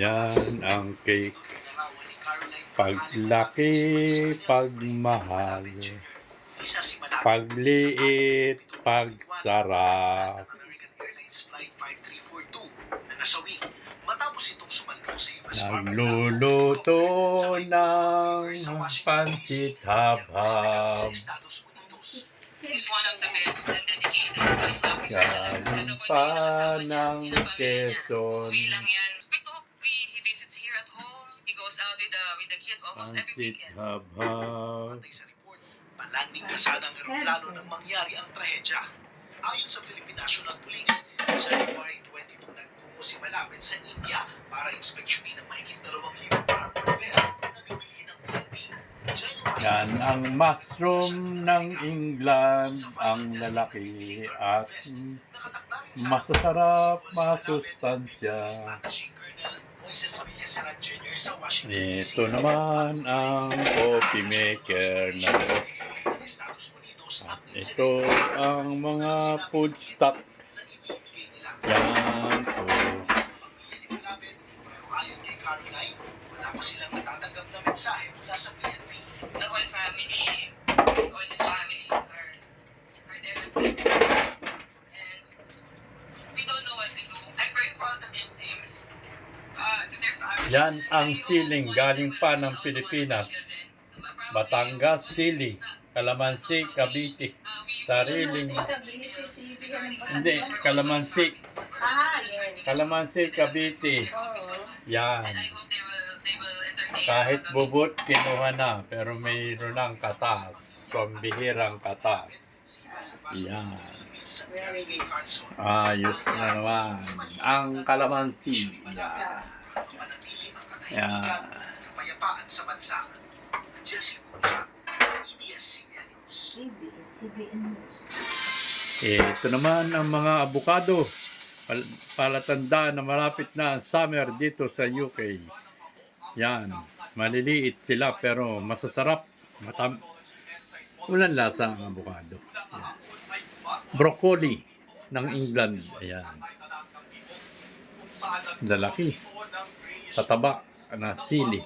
Yan ang cake. Paglaki, pagmahal. Pagliit, pagsarap. American Airlines Flight 5342 na nasawi matapos itong sumalpo sa US Army Nagluluto ng pansit habab. Galing pa ng Quezon. Uwi lang yan. With the, with the kid almost every Pansit weekend. habab. Batay sa report, palanding na sana ang eroplano nang mangyari ang trahedya. Ayon sa Philippine National Police, January 22 nagtungo si malapit sa India para inspeksyonin ang mahigit 2,000 armor vest na bibili ng PNP. Yan ang mushroom ng England, ang lalaki at masasarap, masustansya. Ito naman ang coffee maker na Roche. At ito ang mga food stock. Yan po. Wala pa silang natatanggap na mensahe mula sa PNP. The whole family, all his family Yan ang siling galing pa ng Pilipinas. Batangas, Sili, Kalamansi, Cavite. Sariling, hindi, Kalamansi. Kalamansi, Cavite. Yan. Kahit bubot, kinuha na. Pero mayroon ng katas. Pambihirang katas. Yan. Ayos na naman. Ang kalamansi. Yan. Kapayapaan sa bansa. Jesse Mura, EBS-CBN News. CBN News. Ito naman ang mga abukado. Pal- palatandaan na malapit na ang summer dito sa UK. Yan. Maliliit sila pero masasarap. Matam Walang lasa ang abukado. Yan. Broccoli ng England. Ayan. Lalaki. Tataba na sili.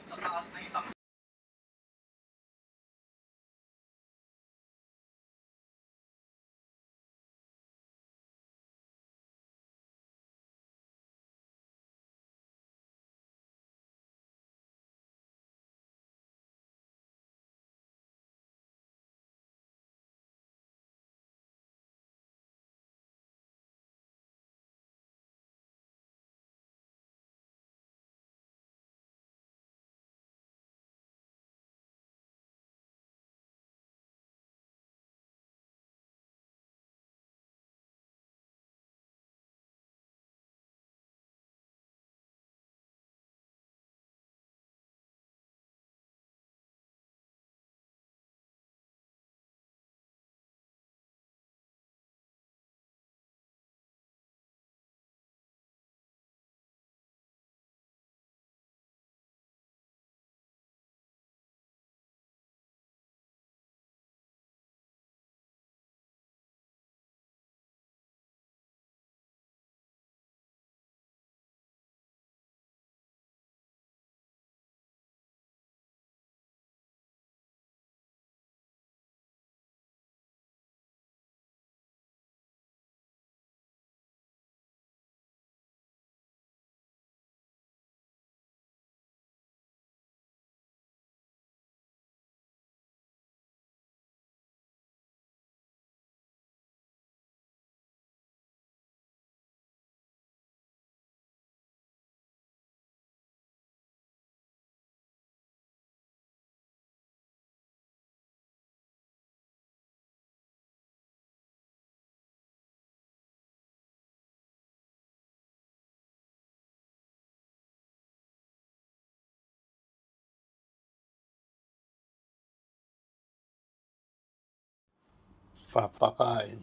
papakain.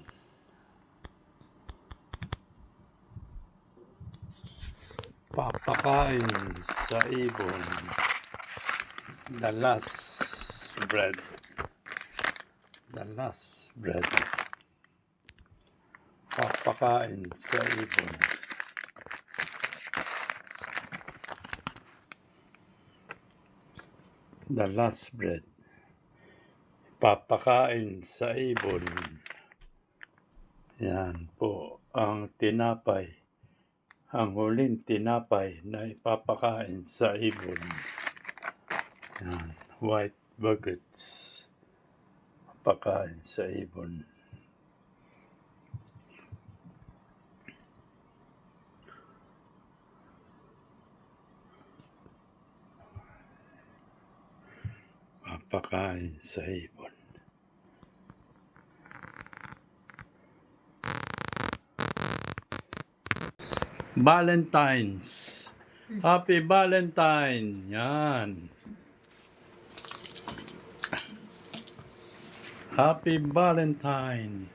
Papakain sa ibon. The last bread. The last bread. Papakain sa ibon. The last bread. Papakain sa ibon. Yan po ang tinapay. Ang huling tinapay na ipapakain sa ibon. Yan. White buckets. Pakain sa ibon. Papakain sa ibon. Valentine's. Happy Valentine. Yan. Happy Valentine.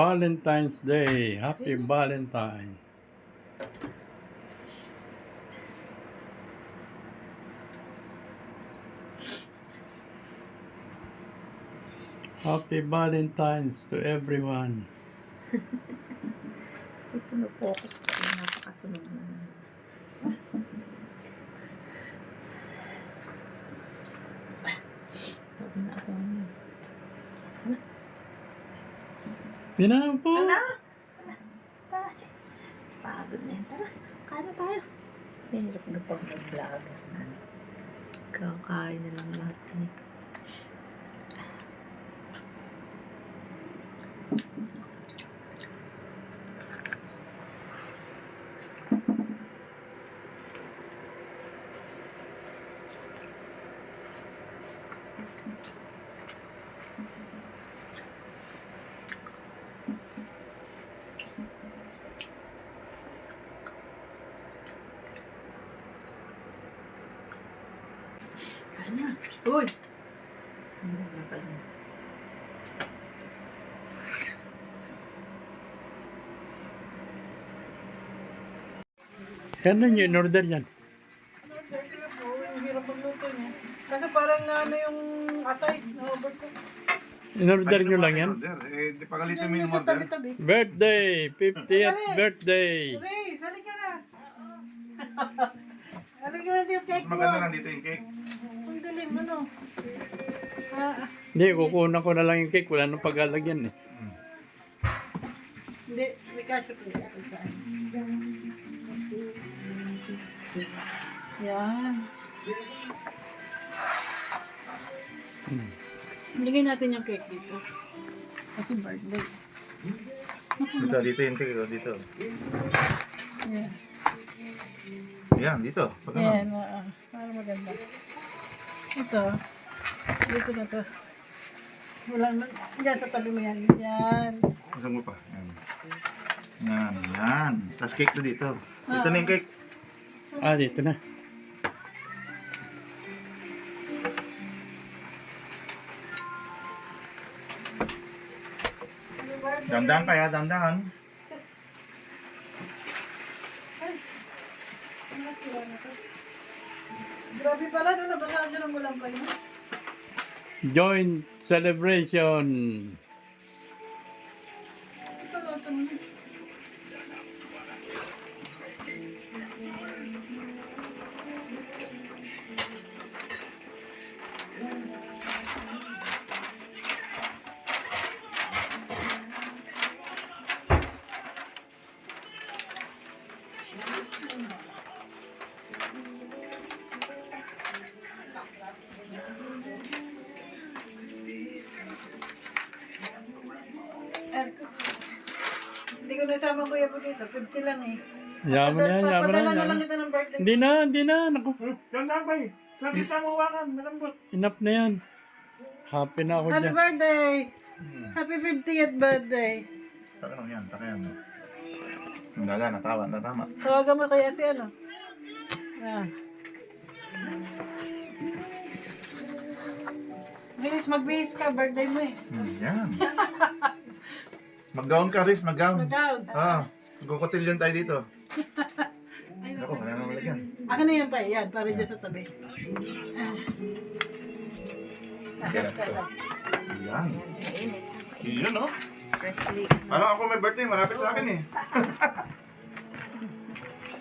Valentine's Day. Happy Valentine. Happy Valentine's to everyone. Kasi puno-focus ko. Napakasunod na naman. Sabi na ako ngayon. Pinapo. Ala! Tara. Pagod na yan. Tara, kain na tayo. Nahirap na pag mag-vlog. Kakain na lang lahat. Ano. Yan na yung in-order yan. Siyempre po, yung hirap magluto niya. Kasi parang ano yung atay, na-over ko. In-order nyo lang yan. Order. Eh, di pagalitan mo Yung order. Birthday! 50th birthday! Ray, sali ka na. Sali ka na yung cake mo. Maganda lang dito yung cake. Ang dilim, ano? Ah, Hindi, kukunan ko na lang yung cake. Wala nang paglalagyan eh. hindi, may kasya ko yung Yan. Lagay natin yung cake dito. Kasi birthday. Dito, dito yung cake. oh, Dito. Yeah. Yan, dito. Pag ano. Yan, oo. Para maganda. Ito. Dito na to. Wala naman. Yan, sa tabi mo yan. Yan. Masang mo pa. Yan. Yan, yan. Tapos cake na dito. Dito na yung cake. Ah, dito na. Dandan kaya, dandan. Grabe pala, no? Nabasaan nyo ng walang kayo. Joint celebration. Hindi ko po dito. 50 lang eh. Yaman na yan, yaman na Papadala na yan. lang kita ng birthday. Hindi na, hindi na. Naku, Dandan pa eh. Sabi mo hawakan, malambot. enough na yan. Happy na ako Happy dyan. birthday! Happy 50th birthday! Taka lang yan, taka yan. Ang gaga, natawa, natama. Tawagan mo kaya si ano? Ah. Bilis, magbihis ka, birthday mo eh. Hmm, yan. Mag-gown ka, Riz. Mag-gown. Mag-gown. Ah, magkukotilyon tayo dito. Ako, wala naman lagyan. Akin na yan pa, yan, para dyan sa tabi. Yan. Yun, no? Presley. Parang ako may birthday, malapit sa akin eh.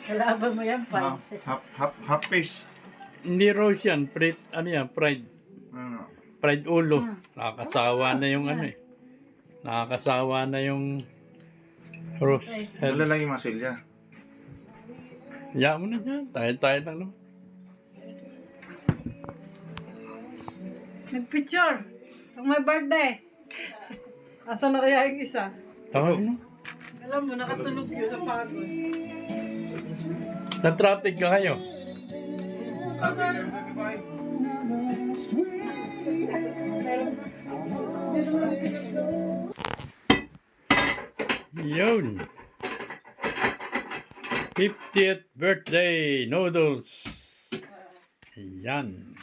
Kalaban mo yan Ah, pa. half, half, half face. Hindi rose yan, pride, ano yan, pride, Ano? pride ulo. Nakakasawa na yung ano eh. Nakakasawa na yung rose head. Wala lang yung masilya. Hayaan mo na dyan, tayo-tayo lang naman. Nag-picture. Pag may birthday. Asa na kaya yung isa? Tawag mo. Alam mo, nakatulog yun sa pagod. Na-traffic ka kayo. Yun. 50th birthday noodles. Yan.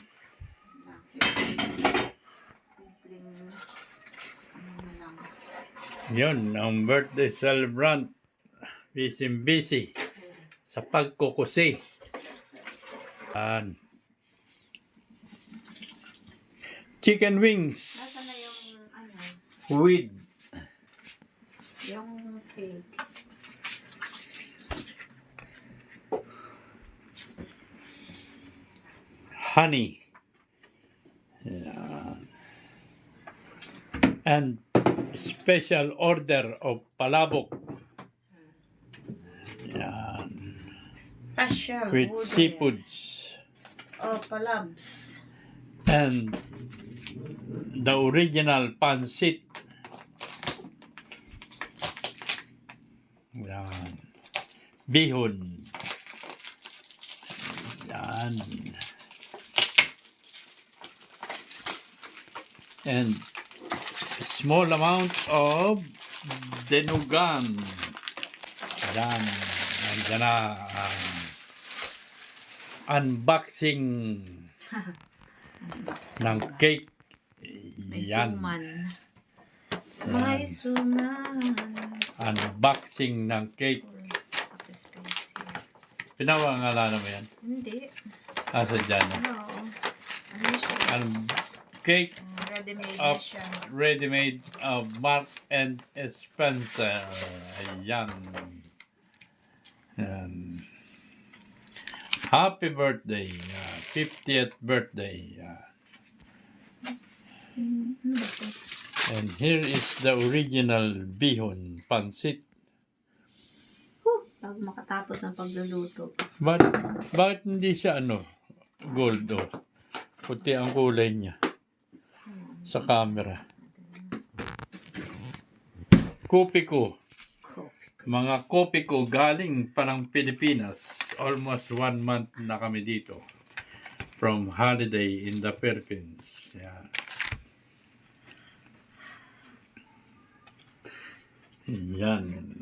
Yun, ang birthday celebrant. Busy busy sa pagkukusi. Yan. Chicken wings Nasaan na yung, ano, with yung cake? honey. Yan. And special order of palabok. Yan. Special. With order. seafoods. Oh, palabs. And the original pancit. Yan. Bihon. Yan. And small amount of denugan. Yan. Nandiyan na ang unboxing ng cake. Yan. suman. May suman. Unboxing ng cake. Pinawangalanan mo yan? Hindi. Asa dyan? Ano? Ano siya? Ang cake Ready-made of na siya. ready-made of Mark and Spencer. Ayan. Ayan. Happy birthday. ah, 50th birthday. ah. And here is the original bihon pancit. Bago makatapos ang pagluluto. But, bakit hindi siya ano, gold o? Puti ang kulay niya sa camera. Kopi ko. Mga kopi ko galing pa ng Pilipinas. Almost one month na kami dito. From holiday in the Philippines. Yan. Yan.